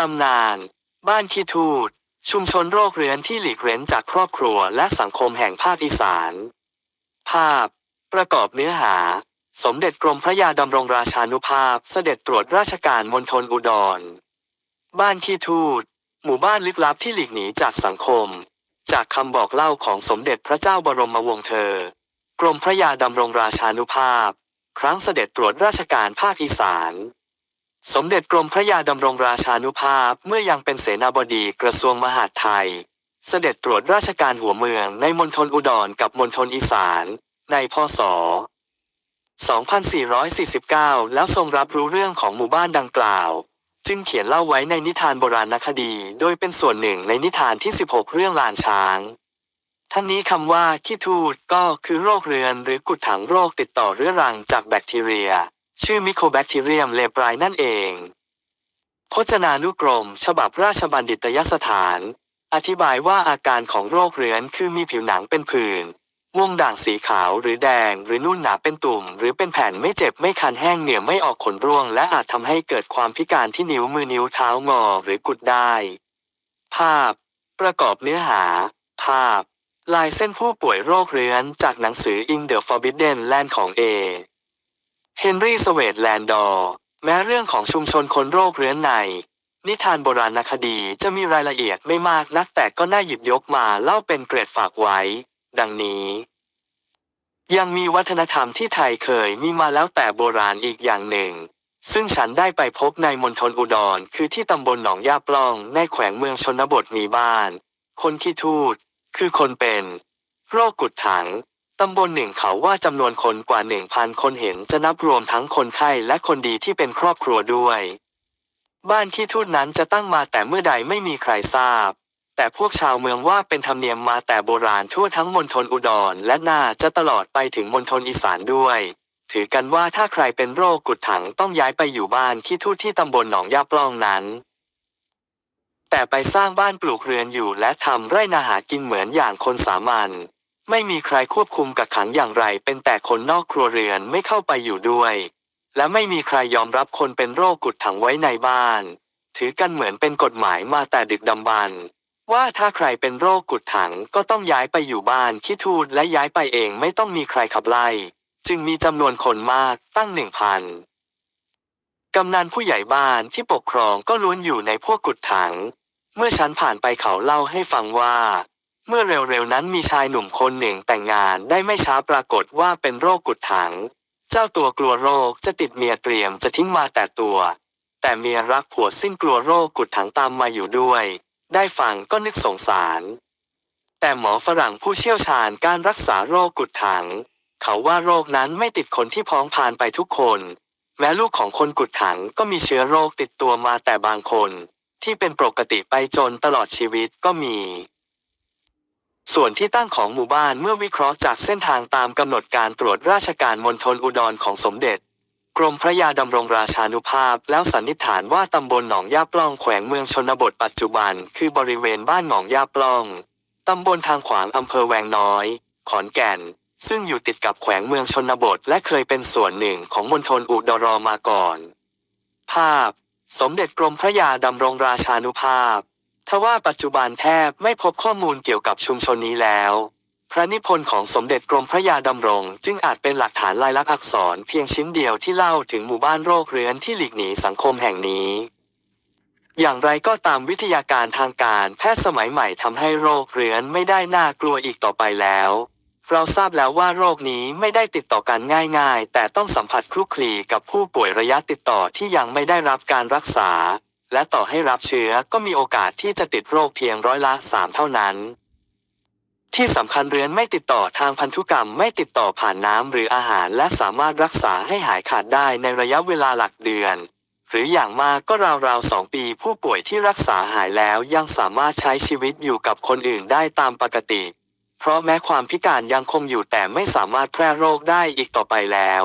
ตำนาน บ้านขี้ทูด ชุมชนโรคเรื้อนที่หลีกเร้นจากครอบครัวและสังคมแห่งภาคอีสาน ภาพ ประกอบเนื้อหา สมเด็จกรมพระยาดำรงราชานุภาพเสด็จตรวจราชการมณฑลอุดร บ้านขี้ทูด หมู่บ้านลึกลับที่หลีกหนีจากสังคม จากคำบอกเล่าของสมเด็จพระเจ้าบรมวงศ์เธอ กรมพระยาดำรงราชานุภาพ ครั้งเสด็จตรวจราชการภาคอีสาน สมเด็จกรมพระยาดำรงราชานุภาพเมื่อยังเป็นเสนาบดีกระทรวงมหาดไทย เสด็จตรวจราชการหัวเมืองในมณฑลอุดรกับมณฑลอีสาน ในพศ 2449 แล้วทรงรับรู้เรื่องของหมู่บ้านดังกล่าว จึงเขียนเล่าไว้ในนิทานโบราณคดี โดยเป็นส่วนหนึ่งในนิทานที่ 16 เรื่องลานช้าง ทั้งนี้คำว่าขี้ทูดก็คือโรคเรือนหรือกุดถังโรคติดต่อเรื้อรังจากแบคทีเรีย ชื่อมิโคแบคทีเรียมเลปรายนั่นเอง พจนานุกรม ฉบับราชบัณฑิตยสถาน อธิบายว่าอาการของโรคเรื้อนคือมีผิวหนังเป็นผื่นวงด่างสีขาวหรือแดง หรือนุ่นหนาเป็นตุ่ม หรือเป็นแผ่นไม่เจ็บไม่คันแห้งเหนียวไม่ออกขนร่วง และอาจทำให้เกิดความพิการที่นิ้วมือนิ้วเท้างอหรือกุดได้ ภาพ ประกอบเนื้อหา ภาพ ลายเส้นผู้ป่วยโรคเรื้อนจากหนังสือ In the Forbidden Land ของเอ เฮนรี่สเวตแลนดอร์แม้เรื่องของชุมชนคนโรคเรื้อนใน นิทานโบราณคดีจะมีรายละเอียดไม่มากนักแต่ก็น่าหยิบยกมาเล่าเป็นเกร็ดฝากไว้ ดังนี้ ยังมีวัฒนธรรมที่ไทยเคยมีมาแล้วแต่โบราณอีกอย่างหนึ่ง ซึ่งฉันได้ไปพบในมณฑลอุดรคือที่ตำบลหนองยาปล้องในแขวงเมืองชนบทมีบ้าน คนขี้ทูดคือคนเป็น โรคกุดถัง ตำบลหนึ่งเขาว่าจำนวนคนกว่าหนึ่งพันคนเห็นจะนับรวมทั้งคนไข้และคนดีที่เป็นครอบครัวด้วย บ้านขี้ทูดนั้นจะตั้งมาแต่เมื่อใดไม่มีใครทราบ แต่พวกชาวเมืองว่าเป็นธรรมเนียมมาแต่โบราณทั่วทั้งมณฑลอุดรและน่าจะตลอดไปถึงมณฑลอีสานด้วย ถือกันว่าถ้าใครเป็นโรคกุดถังต้องย้ายไปอยู่บ้านขี้ทูดที่ตำบลหนองยาปล้องนั้น แต่ไปสร้างบ้านปลูกเรือนอยู่และทำไร่นาหากินเหมือนอย่างคนสามัญ ไม่มีใครควบคุมกักขังอย่างไร เป็นแต่คนนอกครัวเรือนไม่เข้าไปอยู่ด้วย และไม่มีใครยอมรับคนเป็นโรคกุดถังไว้ในบ้าน ถือกันเหมือนเป็นกฎหมายมาแต่ดึกดำบรรพ์ว่าถ้าใครเป็นโรคกุดถังก็ต้องย้ายไปอยู่บ้านขี้ทูดและย้ายไปเองไม่ต้องมีใครขับไล่ จึงมีจำนวนคนมากตั้งหนึ่งพันกำนันผู้ใหญ่บ้านที่ปกครองก็ล้วนอยู่ในพวกกุดถัง เมื่อฉันผ่านไปเขาเล่าให้ฟังว่า เมื่อเร็วๆนั้นมีชายหนุ่มคนหนึ่งแต่งงานได้ไม่ช้าปรากฏว่าเป็นโรคกุดถัง เจ้าตัวกลัวโรคจะติดเมียเตรียมจะทิ้งมาแต่ตัว แต่เมียรักผัวสิ้นกลัวโรคกุดถังตามมาอยู่ด้วย ได้ฟังก็นึกสงสาร แต่หมอฝรั่งผู้เชี่ยวชาญการรักษาโรคกุดถัง เขาว่าโรคนั้นไม่ติดคนที่พ้องผ่านไปทุกคน แม้ลูกของคนกุดถังก็มีเชื้อโรคติดตัวมาแต่บางคน ที่เป็นปกติไปจนตลอดชีวิตก็มี ส่วนที่ตั้งของหมู่บ้านเมื่อวิเคราะห์จากเส้นทางตามกำหนดการตรวจราชการมณฑลอุดรของสมเด็จ กรมพระยาดำรงราชานุภาพ แล้วสันนิษฐานว่าตำบลหนองยาปล้องแขวงเมืองชนบทปัจจุบัน คือบริเวณบ้านหนองยาปล้องตำบลทางขวางอำเภอแวงน้อย ขอนแก่น ซึ่งอยู่ติดกับแขวงเมืองชนบท และเคยเป็นส่วนหนึ่งของมณฑลอุดรมาก่อน ภาพ สมเด็จกรมพระยาดำรงราชานุภาพ ทว่าปัจจุบันแทบไม่พบข้อมูลเกี่ยวกับชุมชนนี้แล้ว พระนิพนธ์ของสมเด็จกรมพระยาดำรง จึงอาจเป็นหลักฐานลายลักษณ์อักษรเพียงชิ้นเดียวที่เล่าถึงหมู่บ้านโรคเรื้อนที่หลีกหนีสังคมแห่งนี้อย่างไรก็ตามวิทยาการทางการแพทย์สมัยใหม่ทำให้โรคเรื้อนไม่ได้น่ากลัวอีกต่อไปแล้ว เราทราบแล้วว่าโรคนี้ไม่ได้ติดต่อกันง่าย ๆ แต่ต้องสัมผัสคลุกคลีกับผู้ป่วยระยะติดต่อที่ยังไม่ได้รับการรักษา และต่อให้รับเชื้อก็มีโอกาสที่จะติดโรคเพียงร้อยละสามเท่านั้น ที่สำคัญเรื้อนไม่ติดต่อทางพันธุกรรมไม่ติดต่อผ่านน้ำหรืออาหาร และสามารถรักษาให้หายขาดได้ในระยะเวลาหลักเดือน หรืออย่างมากก็ราวๆสองปีผู้ป่วยที่รักษาหายแล้วยังสามารถใช้ชีวิตอยู่กับคนอื่นได้ตามปกติ เพราะแม้ความพิการยังคงอยู่แต่ไม่สามารถแพร่โรคได้อีกต่อไปแล้ว